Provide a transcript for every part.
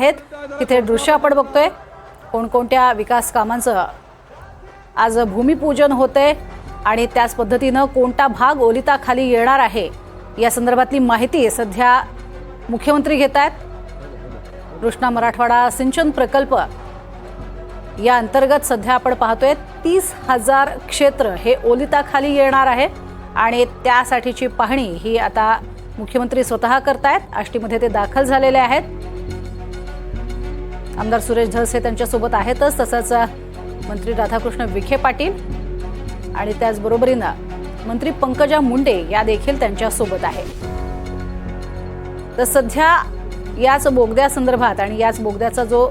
आहेत. तिथे दृश्य आपण बघतोय. कोणकोणत्या विकास कामांचं आज भूमिपूजन होते आणि त्याच पद्धतीनं कोणता भाग ओलिताखाली येणार आहे या संदर्भातली माहिती सध्या मुख्यमंत्री घेत आहेत. कृष्णा मराठवाडा सिंचन प्रकल्प या अंतर्गत सध्या आपण पाहतोय तीस हजार क्षेत्र हे ओलिताखाली येणार आहे आणि त्यासाठीची पाहणी ही आता मुख्यमंत्री स्वतः करतायत. आष्टीमध्ये ते दाखल झालेले आहेत. आमदार सुरेश धस हे त्यांच्यासोबत आहेतच तसंच मंत्री राधाकृष्ण विखे पाटील आणि त्याचबरोबरीनं मंत्री पंकजा मुंडे या देखील त्यांच्यासोबत आहे तर सध्या याच बोगद्या संदर्भात आणि याच बोगद्याचा जो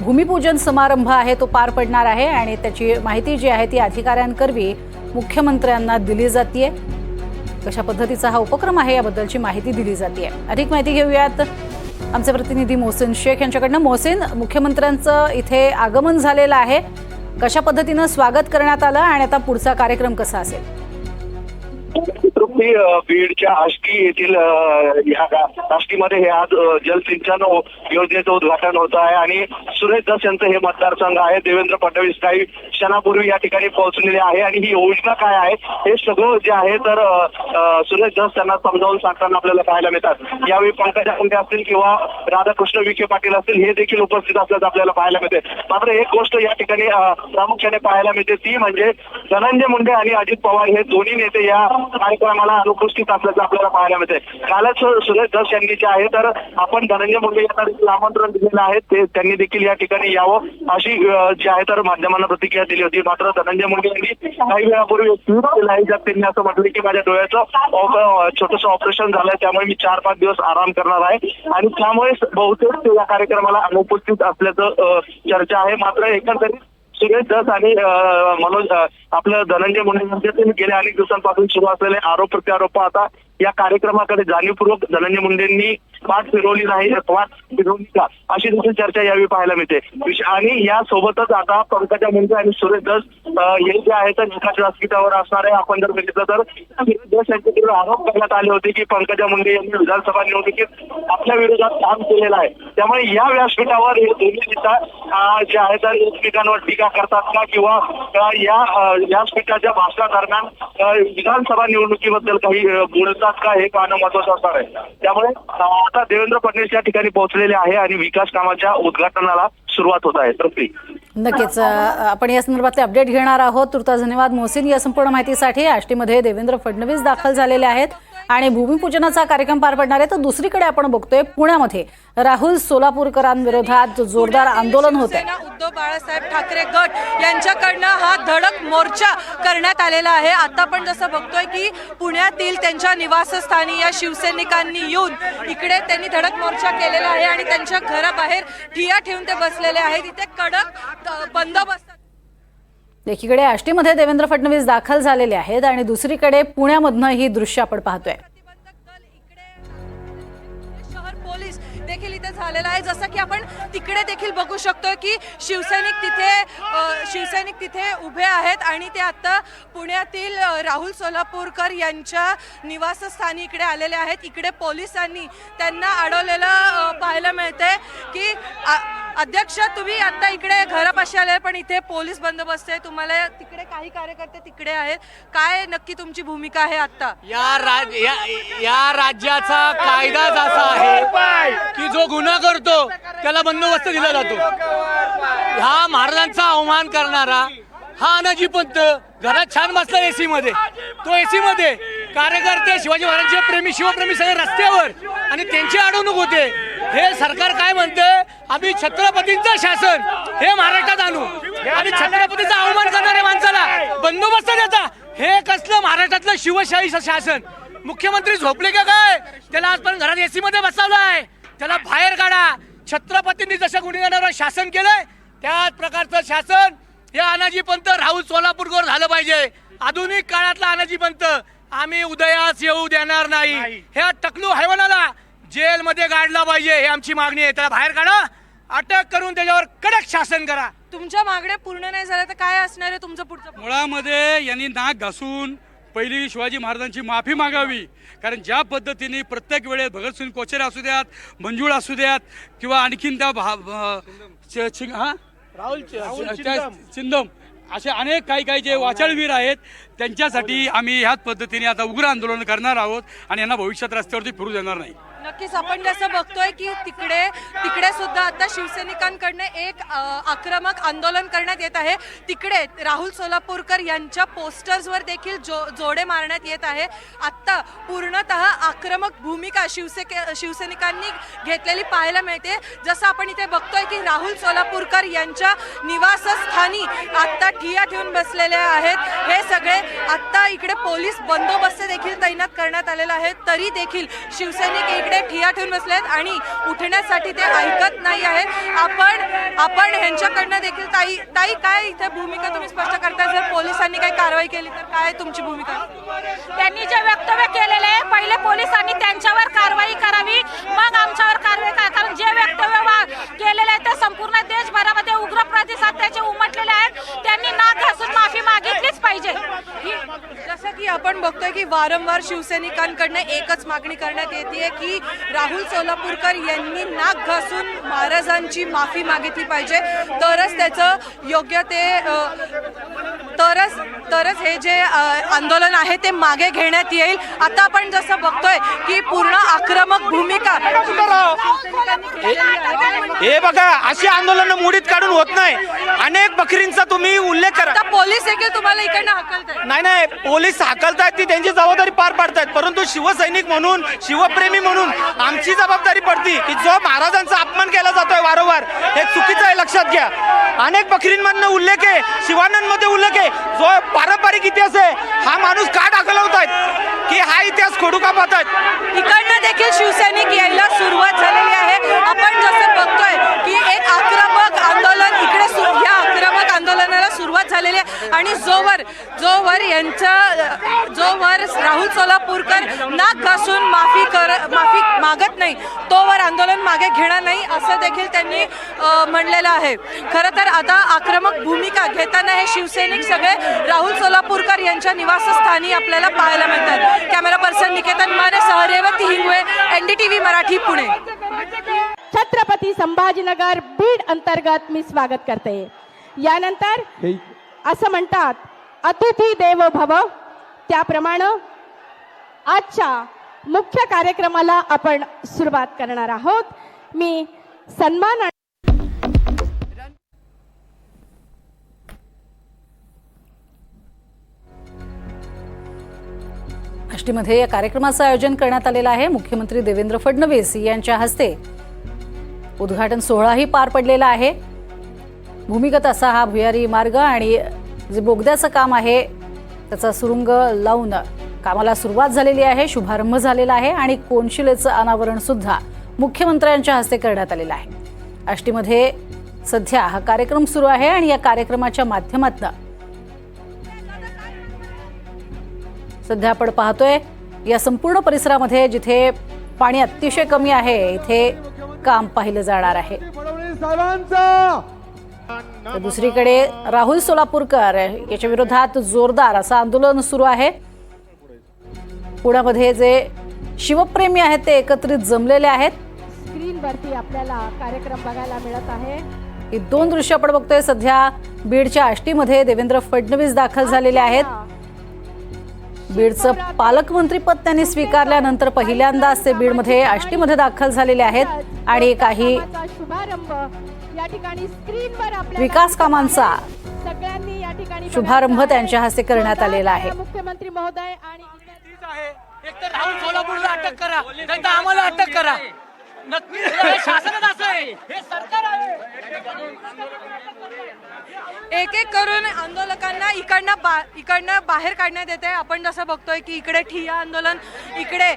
भूमिपूजन समारंभ आहे तो पार पडणार आहे आणि त्याची माहिती जी आहे ती अधिकाऱ्यांकरवी मुख्यमंत्र्यांना दिली जाते कशा पद्धतीचा हा उपक्रम आहे याबद्दलची माहिती दिली जाते अधिक माहिती घेऊयात आमचे प्रतिनिधी मोहसिन शेख यांच्याकडनं. मोहसिन मुख्यमंत्र्यांचं इथे आगमन झालेलं आहे. कशा पद्धतीनं स्वागत करण्यात आलं आणि आता पुढचा कार्यक्रम कसा असेल? मी बीडच्या आष्टी येथील आष्टीमध्ये हे आज जलसिंचन योजनेचं उद्घाटन होत आहे आणि सुरेश दस यांचं हे मतदारसंघ आहे. देवेंद्र फडणवीस काही क्षणापूर्वी या ठिकाणी पोहोचलेले आहे आणि ही योजना काय आहे हे सगळं जे आहे तर सुरेश दस त्यांना समजावून सांगताना आपल्याला पाहायला मिळतात. यावेळी पंकजा मुंडे असतील किंवा राधाकृष्ण विखे पाटील असतील हे देखील उपस्थित असल्याचं आपल्याला पाहायला मिळते. मात्र एक गोष्ट या ठिकाणी प्रामुख्याने पाहायला मिळते ती म्हणजे धनंजय मुंडे आणि अजित पवार हे दोन्ही नेते या कार्यक्रमाला अनुपस्थित असल्याचं आपल्याला पाहायला मिळते कालच सुरेश दस यांनी जे आहे तर आपण धनंजय मुंडे यांना देखील आमंत्रण दिलेलं आहे. ते त्यांनी देखील या ठिकाणी यावं अशी जी आहे तर माध्यमांना प्रतिक्रिया दिली होती. मात्र धनंजय मुंडे यांनी काही वेळापूर्वी ट्विट केलं आहे ज्यात त्यांनी असं म्हटलं की माझ्या डोळ्याचं छोटस ऑपरेशन झालंय त्यामुळे मी चार पाच दिवस आराम करणार आहे. आणि त्यामुळे बहुतेक या कार्यक्रमाला अनुपस्थित असल्याचं चर्चा आहे. मात्र एकंदरीत सुरेश दस आणि मनोज आपलं धनंजय मुंडे गेल्या अनेक दिवसांपासून सुरू असलेले आरोप प्रत्यारोप आता या कार्यक्रमाकडे जाणीवपूर्वक धनंजय मुंडेंनी पाठ फिरवली नाही पाठ फिरवली का? अशी देखील चर्चा यावेळी पाहायला मिळते. आणि या सोबतच आता पंकजा मुंडे आणि सुरेश दस हे जे आहे तर एकाच व्यासपीठावर असणार आहे आपण जर बघितलं तर सुरेश दस यांच्याकडे आरोप करण्यात आले होते की पंकजा मुंडे यांनी विधानसभा निवडणुकीत आपल्या विरोधात काम केलेलं आहे. त्यामुळे या व्यासपीठावर हे दोन्ही नेता जे आहे तर एकमेकांवर टीका करतात का? किंवा या व्यासपीठाच्या भाषणादरम्यान अ, विधानसभा निवडणुकीबद्दल काही अ, होतात का हे पाहणं महत्वाचं असणार आहे. त्यामुळे आता देवेंद्र फडणवीस या ठिकाणी पोहोचलेले आहे आणि विकास कामाच्या उद्घाटनाला सुरुवात होत आहे. तृप्ती नक्कीच आपण या संदर्भातले अपडेट घेणार आहोत. तुर्ता धन्यवाद मोहसिन. या संपूर्ण माहितीसाठी आष्टीमध्ये देवेंद्र फडणवीस दाखल झालेले आहेत. आणि भूमिपूजनाचा कार्यक्रम पार पडणार आहे. तर दुसरीकडे आपण बघतोय पुण्यामध्ये राहुल सोलापूरकरांविरोधात जोरदार आंदोलन होत आहे उद्धव बाळासाहेब ठाकरे गट यांच्याकडनं हा धडक मोर्चा करण्यात आलेला आहे. आता आपण जसं बघतोय की पुण्यातील त्यांच्या निवासस्थानी या शिवसैनिकांनी येऊन इकडे त्यांनी धडक मोर्चा केलेला आहे आणि त्यांच्या घराबाहेर ठिया ठेवून ते बसलेले आहेत. इथे कडक बंदोबस्त एकीकडे आष्टीमध्ये देवेंद्र फडणवीस दाखल झालेले आहेत आणि दुसरीकडे पुण्यामधनं ही दृश्य आपण पाहतोय. इकडे शहर पोलीस देखील इथे झालेला आहे. जसं की आपण तिकडे देखील बघू शकतो की शिवसैनिक तिथे शिवसैनिक तिथे उभे आहेत आणि ते आता पुण्यातील राहुल सोलापूरकर यांच्या निवासस्थानी इकडे आलेले आहेत. इकडे पोलिसांनी त्यांना अडवलेलं पाहायला मिळतंय की अध्यक्ष तुम्ही आता इकडे घर आले पण इथे पोलीस बंदोबस्त आहे. तुम्हाला तिकडे काही कार्यकर्ते तिकडे आहेत. काय नक्की तुमची भूमिका आहे आता या राज या या राज्याचा कायदा असा आहे की जो गुन्हा करतो त्याला बंदोबस्त दिला जातो. हा महाराजांचा अवमान करणारा हा अनाजी पंत घरात छान बसला एसी मध्ये तो एसी मध्ये कार्यकर्ते शिवाजी महाराजांचे प्रेमी शिवप्रेमी सगळे रस्त्यावर आणि त्यांची अडवणूक होते. हे सरकार काय म्हणते? आम्ही छत्रपतींचं शासन हे महाराष्ट्रात आणू. आणि छत्रपतीचा अवमान करणाऱ्या माणसाला बंदोबस्त देता. हे कसलं महाराष्ट्रातलं शिवशाही शासन? मुख्यमंत्री झोपले का काय? त्याला आजपर्यंत घरात एसी मध्ये बसवलं आहे त्याला बाहेर काढा. छत्रपतींनी जसं गुन्हेगारांवर शासन केलंय त्याच प्रकारचं शासन हे अनाजी पंत राहुल सोलापूरकर झालं पाहिजे. आधुनिक काळातला अनाजी पंत आम्ही उदयास येऊ देणार नाही. ह्या टकलू हैवानाला जेलमध्ये गाडला पाहिजे हे आमची मागणी आहे. त्याला बाहेर काढा. अटक करून त्याच्यावर कडक शासन करा. तुमच्या मागण्या पूर्ण नाही झाल्या तर काय असणार आहे तुमचं पुढचं मुळामध्ये यांनी नाक घासून पहिली शिवाजी महाराजांची माफी मागावी. कारण ज्या पद्धतीने प्रत्येक वेळेस भगतसिंग कोचरे असू द्यात मंजुळ असू द्यात किंवा आणखीन त्या भा- भ- च- चिंग- हा? राहुल चिंदम. असे अनेक काही काही जे वाचाळवीर आहेत त्यांच्यासाठी आम्ही ह्याच पद्धतीने आता उग्र आंदोलन करणार आहोत आणि यांना भविष्यात रस्त्यावरती फिरू देणार नाही. नक्कीच आपण जसं बघतोय की तिकडे तिकडे सुद्धा आता शिवसैनिकांकडनं एक आक्रमक आंदोलन करण्यात येत आहे. तिकडे राहुल सोलापूरकर यांच्या पोस्टर्सवर देखील जो जोडे मारण्यात येत आहे. आत्ता पूर्णतः आक्रमक भूमिका शिवसे शिवसैनिकांनी घेतलेली पाहायला मिळते. जसं आपण इथे बघतोय की राहुल सोलापूरकर यांच्या निवासस्थानी आत्ता ठिया ठेवून बसलेले आहेत. हे सगळे आत्ता इकडे पोलीस बंदोबस्त देखील तैनात करण्यात आलेला आहे. तरी देखील शिवसैनिक इकडे ठिया ठेवून बसले आहेत आणि उठण्यासाठी ते ऐकत नाही आहेत. आपण आपण ह्यांच्याकडनं देखील ताई ताई काय इथे भूमिका तुम्ही स्पष्ट करताय जर पोलिसांनी काही कारवाई केली तर काय तुमची भूमिका? त्यांनी जे वक्तव्य केलेले आहे पहिले पोलिसांनी त्यांच्या कारवाई करावी मग आमच्यावर कारवाई करा कारण जे वक्तव्य वा- केलेले आहे ते संपूर्ण देशभरामध्ये उग्र प्रतिसाद त्याचे उमटलेले आहेत त्यांनी नाक घासून माफी मागितलीच पाहिजे ही जसं की आपण बघतोय की वारंवार शिवसैनिकांकडनं एकच मागणी करण्यात येते की राहुल सोलापूरकर यांनी नाक घासून महाराजांची माफी मागितली पाहिजे. तरच त्याचं योग्य ते तरच तरच हे जे आंदोलन आहे ते मागे घेण्यात येईल. आता आपण जसं बघतोय की पूर्ण आक्रमक भूमिका. हे बघा अशी आंदोलन मोडीत काढून होत नाही. अनेक बकरींचा तुम्ही उल्लेख करा. पोलीस देखील तुम्हाला इकडनं हकलत नाही नाही पोलीस हाकलतायत ती त्यांची जबाबदारी पार पाडतायत. परंतु शिवसैनिक म्हणून शिवप्रेमी म्हणून आमची जबाबदारी पडती की जो महाराजांचा अपमान वारंवार हे चुकीचं आहे लक्षात घ्या. अनेक बकरींमधनं उल्लेख आहे शिवानंदमध्ये उल्लेख आहे. जो पारंपरिक इतिहास आहे हा माणूस का दाखलवतायत की हा इतिहास खोडू का पाहतायत? इकडनं देखील शिवसैनिक यायला सुरुवात झालेली आहे. आपण जसं बघतोय की एक आक्रमक आंदोलन इकडे सु- या आक्रमक आंदोलनाला सुरुवात झालेली आहे. आणि जोवर जोवर यांचं जोवर राहुल सोलापूरकर ना मागत नाही. तोवर आंदोलन मागे घेणार नाही असं देखील त्यांनी म्हणलेलं आहे. खरं तर आता आक्रमक भूमिका घेताना हे शिवसैनिक सगळे राहुल सोलापूरकर यांच्या निवासस्थानी आपल्याला पाहायला मिळतात. कॅमेरा पर्सन निकेतन माने सह रेवती हिंगवे एनडीटीव्ही मराठी पुणे. छत्रपती संभाजीनगर बीड अंतर्गत मी स्वागत करते. यानंतर असं म्हणतात अतिथी देव भव त्याप्रमाणे आजच्या मुख्य कार्यक्रमाला आपण सुरुवात करणार आहोत. मी सन्मान अष्टीमध्ये आष्टीमध्ये या कार्यक्रमाचं आयोजन करण्यात आलेलं आहे. मुख्यमंत्री देवेंद्र फडणवीस यांच्या हस्ते उद्घाटन सोहळाही पार पडलेला आहे. भूमिगत असा हा भुयारी मार्ग आणि जे बोगद्याचं काम आहे त्याचा सुरुंग लावून कामाला सुरुवात झालेली आहे शुभारंभ झालेला आहे आणि कोनशिलेचं अनावरण सुद्धा मुख्यमंत्र्यांच्या हस्ते करण्यात आलेलं आहे. आष्टीमध्ये सध्या हा कार्यक्रम सुरू आहे आणि या कार्यक्रमाच्या माध्यमातून सध्या आपण पाहतोय या संपूर्ण परिसरामध्ये जिथे पाणी अतिशय कमी आहे इथे काम पाहिलं जाणार आहे. दुसरीकडे राहुल सोलापूरकर याच्या विरोधात जोरदार असं आंदोलन सुरू आहे. पुण्यामध्ये जे शिवप्रेमी आहेत ते एकत्रित जमलेले आहेत. स्क्रीनवरती आपल्याला कार्यक्रम बघायला मिळत आहे. ही दोन दृश्य आपण बघतोय. सध्या बीडच्या आष्टीमध्ये देवेंद्र फडणवीस दाखल झालेले आहेत. बीडचं पालकमंत्रीपद त्यांनी स्वीकारल्यानंतर पहिल्यांदाच ते बीडमध्ये आष्टीमध्ये दाखल झालेले आहेत आणि काही विकास कामांचा सगळ्यांनी या ठिकाणी शुभारंभ. त्यांच्या हस्ते करण्यात आलेला आहे. मुख्यमंत्री महोदय आणि आहे. एकतर राहुल सोलापूरला अटक करा नाही तर आम्हाला अटक करा. नक्की हे शासनच असं आहे हे सरकार आहे. एक एक करून आंदोलकांना इकडनं बा इकडनं बाहेर काढण्यात येते आपण जसं बघतोय की इकडे ठिया आंदोलन इकडे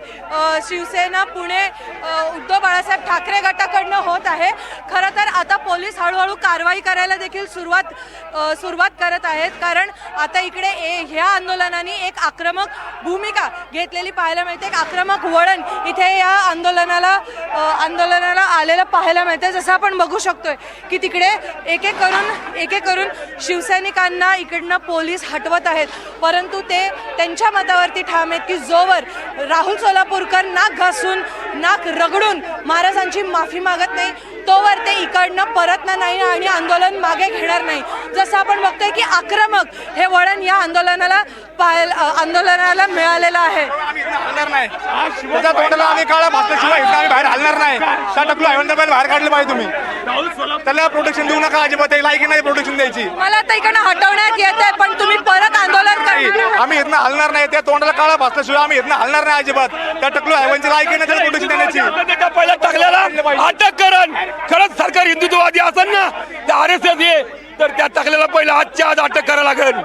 शिवसेना पुणे उद्धव बाळासाहेब ठाकरे गटाकडनं होत आहे. खरं तर आता पोलीस हळूहळू कारवाई करायला देखील सुरुवात सुरुवात करत आहेत. कारण आता इकडे ए- ह्या आंदोलनाने एक आक्रमक भूमिका घेतलेली पाहायला मिळते. एक आक्रमक वळण इथे या आंदोलनाला आंदोलनाला आलेलं पाहायला मिळतं जसं आपण बघू शकतोय की तिकडे एक एक करून एक एक करून शिवसैनिकांना इकडनं पोलीस हटवत आहेत परंतु ते त्यांच्या मतावरती ठाम आहेत की जोवर राहुल सोलापूरकर नाक घासून नाक रगडून महाराजांची माफी मागत नाही तोवर ते इकडनं परतणार नाही आणि आंदोलन मागे घेणार नाही जसं आपण बघतोय की आक्रमक हे वळण या आंदोलनाला पाहायला आंदोलनाला मिळालेलं आहे आम्ही तोंडाला आम्ही काळा भासल्याशिवाय इथनं आम्ही बाहेर हलणार नाही त्या टकलू आयवंत बाहेर काढलं पाहिजे तुम्ही. त्याला प्रोटेक्शन देऊ नका अजिबात. लायकी नाही प्रोटेक्शन द्यायची. मला आता इकडनं हटवण्यात येत आहे पण तुम्ही परत आंदोलन करणार आम्ही इथनं हलणार नाही. त्या तोंडाला काळा भासल्याशिवाय आम्ही इथनं हलणार नाही अजिबात. त्या टकलू आयवंची लायकी नाही त्याला प्रोटेक्शन देण्याची. पहिल्या टाकल्याला अटक करण. खरंच सरकार हिंदुत्ववादी असेल ना. त्या आर एस एस हे. तर त्या टाकल्याला पहिला आजच्या आज अटक करायला लागेल.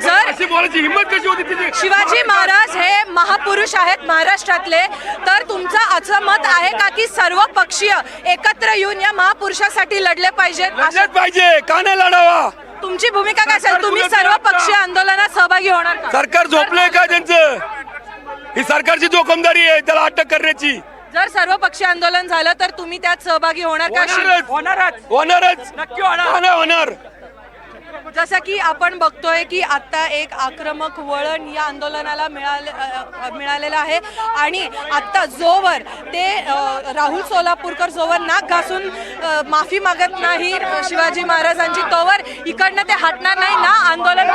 जर- अशी बोलायची हिंमत कशी होती तिची? शिवाजी महाराज हे महापुरुष आहेत महाराष्ट्रातले तर तुमचं असं मत आहे का की सर्व पक्षीय एकत्र येऊन या महापुरुषासाठी लढले पाहिजेत? लढलेच असं पाहिजे का नाही लढावा? तुमची भूमिका काय असेल? तुम्ही सर्व पक्षीय आंदोलनात सहभागी होणार का? सरकार झोपलंय का त्यांचं? ही सरकारची जोखमदारी आहे त्याला अटक करण्याची. जर सर्व पक्षीय आंदोलन झालं तर तुम्ही त्यात सहभागी होणार का? होणारच. होणारच. होणारच. नक्की होणार होणार. जसं की आपण बघतोय की आता एक आक्रमक वळण या आंदोलनाला मिळाले मिळालेलं आहे. आणि आता जोवर ते राहुल सोलापूरकर जोवर नाक घासून माफी मागत नाही शिवाजी महाराजांची तोवर इकडनं ते हटणार नाही ना आंदोलन.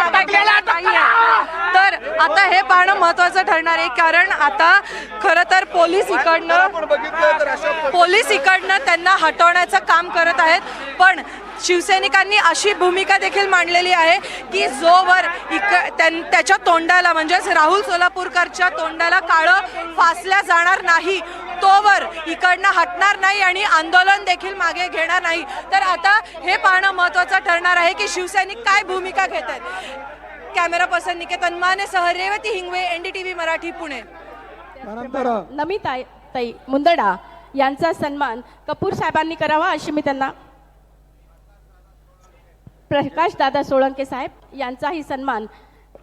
तर आता हे पाहणं महत्वाचं ठरणार आहे कारण आता खरं तर पोलीस इकडनं पोलीस इकडनं त्यांना हटवण्याचं काम करत आहेत. पण शिवसैनिकांनी अशी भूमिका देखील मांडलेली आहे की जोवर इक त्यां- त्याच्या तोंडाला म्हणजेच राहुल सोलापूरकरच्या तोंडाला काळं फासल्या जाणार नाही तोवर इकडनं हटणार नाही आणि आंदोलन देखील मागे घेणार नाही. तर आता हे पाहणं महत्वाचं ठरणार आहे की शिवसैनिक काय भूमिका घेत आहेत. कॅमेरा पर्सन निकेतन मानेसह रेवती हिंगवे एनडीटीव्ही मराठी पुणे. नमिता ताई मुंदडा यांचा सन्मान कपूर साहेबांनी करावा अशी मी त्यांना प्रकाश दादा सोळंके साहेब यांचाही सन्मान.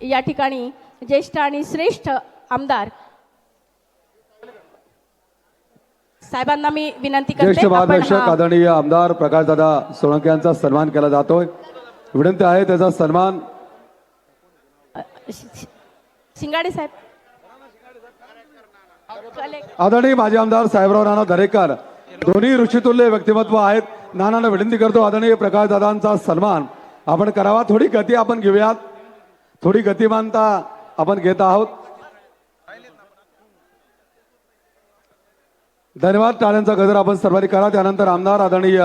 या ठिकाणी ज्येष्ठ आणि श्रेष्ठ आमदार साहेबांना मी विनंती ज्येष्ठ करते आपण हा- आदरणीय आमदार प्रकाशदादा सोळंके यांचा सन्मान केला जातोय. विनंती आहे त्याचा सन्मान शि- शि- शिंगाडे साहेब. आदरणीय माजी आमदार साहेबराव नाना दरेकर दोन्ही ऋषितुल्य व्यक्तिमत्व आहेत. नानांना विनंती करतो आदरणीय प्रकाशदादांचा सन्मान. आपण करावा थोडी गती आपण घेऊयात. थोडी गतिमानता आपण घेत आहोत. धन्यवाद टाळ्यांचा गजर आपण सर्वांनी करा. त्यानंतर आमदार आदरणीय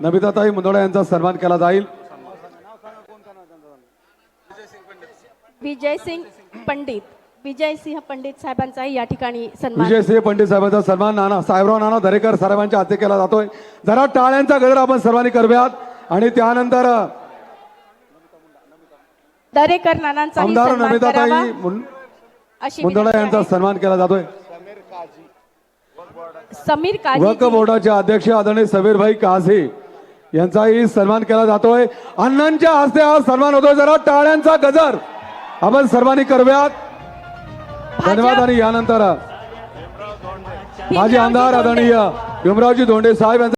नमिताताई मुंदोडा यांचा सन्मान केला जाईल. विजयसिंग पंडित. विजयसिंह पंडित साहेबांचाही या ठिकाणी सन्मान. विजयसिंह पंडित साहेबांचा सन्मान नाना साहेबराव नाना दरेकर साहेबांच्या हाते केला जातोय. जरा टाळ्यांचा गजर आपण सर्वांनी करूयात आणि त्यानंतर दरेकर आमदार करावा. नमिताताई मुंदडा यांचा. सन्मान केला जातोय. समीर काझी बोर्डाचे अध्यक्ष आदरणीय समीरभाई काझी यांचाही सन्मान केला जातोय. अण्णांच्या हस्ते हा सन्मान होतोय. जरा टाळ्यांचा गजर आपण सर्वांनी करूयात धन्यवाद आणि यानंतर माजी आमदार आदरणीय भीमरावजी धोंडे साहेब यांचा